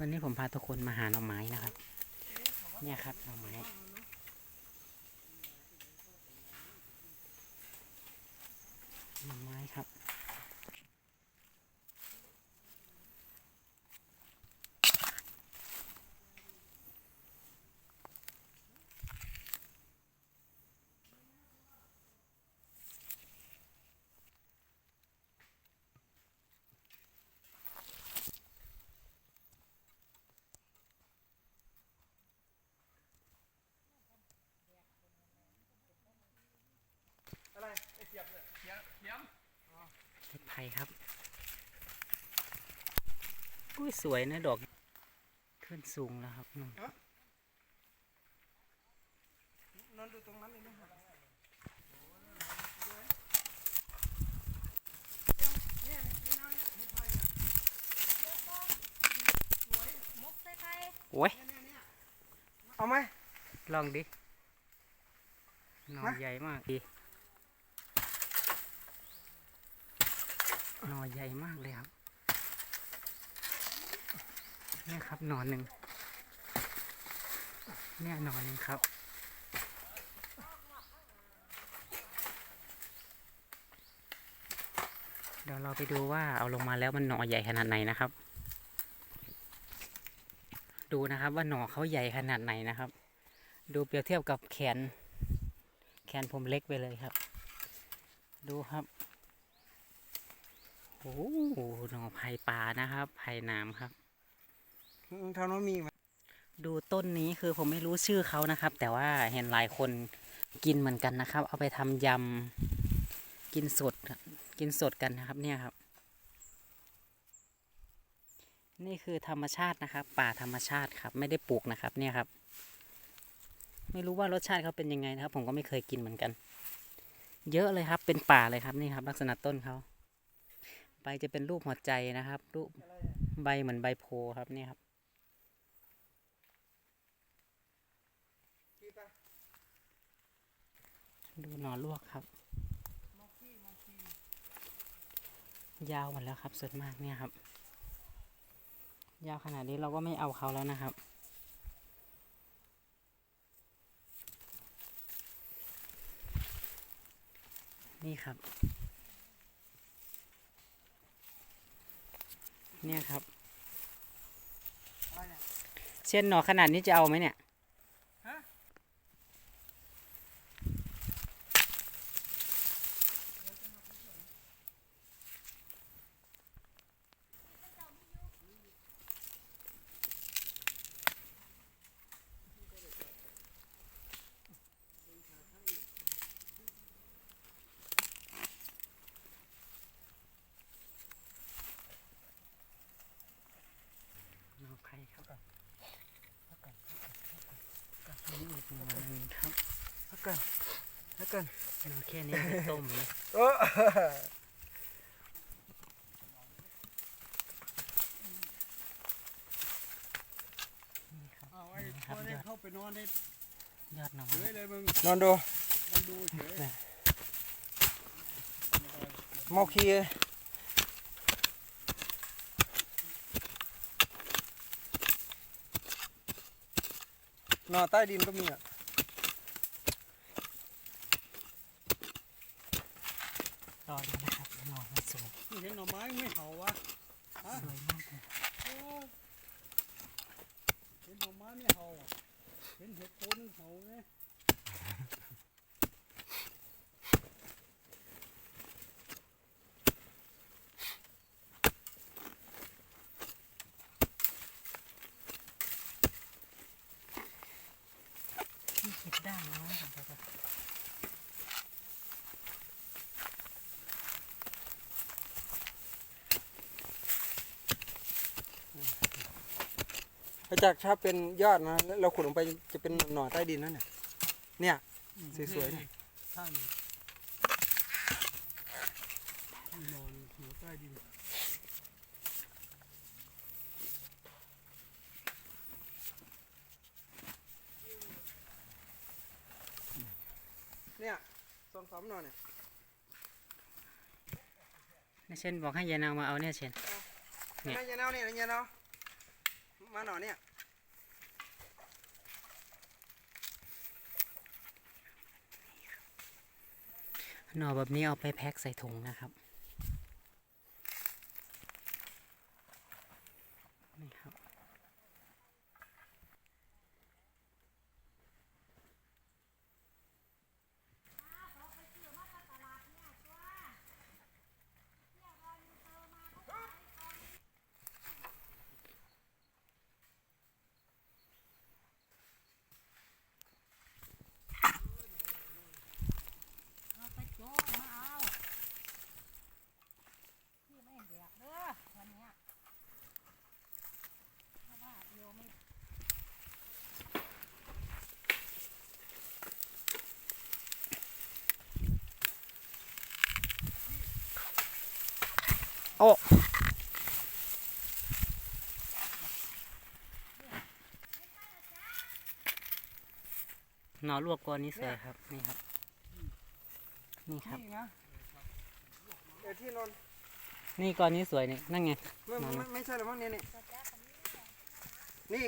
วันนี้ผมพาทุกคนมาหาหน่อไม้นะครับ เนี่ยครับหน่อไม้หน่อไม้ครับ อะไรไอ้เสียบเนี่ยเสียบเสียบ เห็ดไผ่ครับอุ้ยสวยนะดอกขึ้นสูงแล้วครับนู่นนอนดูตรงนั้นเลยนะเนี่ยนี่นะเนี่ยมีไฟเนี่ยมกใส่ไข่โอ้ยเนี่ยเนี่ยเอาไหมลองดิหนอมาใหญ่มากดี หน่อใหญ่มากเลยครับเนี่ยครับหนอนหนึ่งเนี่ยหนอนหนึ่งครับเดี๋ยวเราไปดูว่าเอาลงมาแล้วมันหน่อใหญ่ขนาดไหนนะครับ ดูนะครับว่าหน่อเขาใหญ่ขนาดไหนนะครับ ดูเปรียบเทียบกับแขน แขนผมเล็กไปเลยครับ ดูครับ โอ้โหหน่อไผ่ป่านะครับ ไผ่น้ำครับเท่านั้นมีไหมดูต้นนี้คือผมไม่รู้ชื่อเขานะครับ แต่ว่าเห็นหลายคนกินเหมือนกันนะครับ เอาไปทำยำกินสดครับกินสดกันนะครับเนี่ยครับ นี่คือธรรมชาตินะครับ ป่าธรรมชาติครับ ไม่ได้ปลูกนะครับ เนี่ยครับ ไม่รู้ว่ารสชาติเขาเป็นยังไงนะครับ ผมก็ไม่เคยกินเหมือนกัน เยอะเลยครับเป็นป่าเลยครับนี่ครับ ลักษณะต้นเขา ใบจะเป็นรูปหัวใจนะครับ รูปใบเหมือนใบโพธิ์ครับเนี่ยครับพี่ปะดูหนอนลวกครับมองขี้มองขี้ยาวหมดแล้วครับส่วนมากเนี่ยครับ ยาวขนาดนี้เราก็ไม่เอาเขาแล้วนะครับ นี่ครับ เนี่ยครับเนี่ยเช่นหนอขนาดนี้จะเอาไหมเนี่ย ฮะ หนอไผ่ครับนี่อีกหนอหนึ่ง ครับพักกันพักกันหนอแค่นี้ไม่ต้มเลยเออนี่ครับเอาไอ้นี่ครัตับวนี้ยอดเข้าไปนอนได้ยอดหนอเฉยเลยมึงนอนดูนอนดูเฉยเมาคีนอนใต้ดินก็มีอะ รอดูนะครับหนอมันสวย นี่เห็นหน่อไม้ไม่เห่าวะฮะเลยโอ้ยเห็นหน่อไม้ไม่เห่าเห็นเห็ดโคนเห่าไงนี่เห็ดด้านน้อยครับเดี๋ย อนถ้าจากถ้าเป็นยอดนะแล้วเราขุดลงไปจะเป็นหน่อใต้ดินนั่นเนี่ยเนี่ยสวยๆเนี่ยท่านนอนหัวใต้ดินเนี่ยสองสามหน่อเนี่ยนี่เช่นบอกให้ยายนางมาเอาเนี่ยเช่นเนี่ยนายยาแนวเนี่ยนายยาแนว มาหน่อเนี่ยหน่อแบบนี้เอาไปแพ็คใส่ถุงนะครับ นี่ครับ เอาไปโจ้มาเอาพี่ไม่เดือดเด้อวันเนี้ยเพราะว่าโยไม่ โอ้หน่อลวกกว่านี้สวยครับ นี่ครับ นี่ครับ นี่นะเออที่นอนนี่ก้อนนี้สวยนี่นั่นไง ไม่นอนไม่ไม่ใช่หรอกมั้งเนี่ยนี่นี่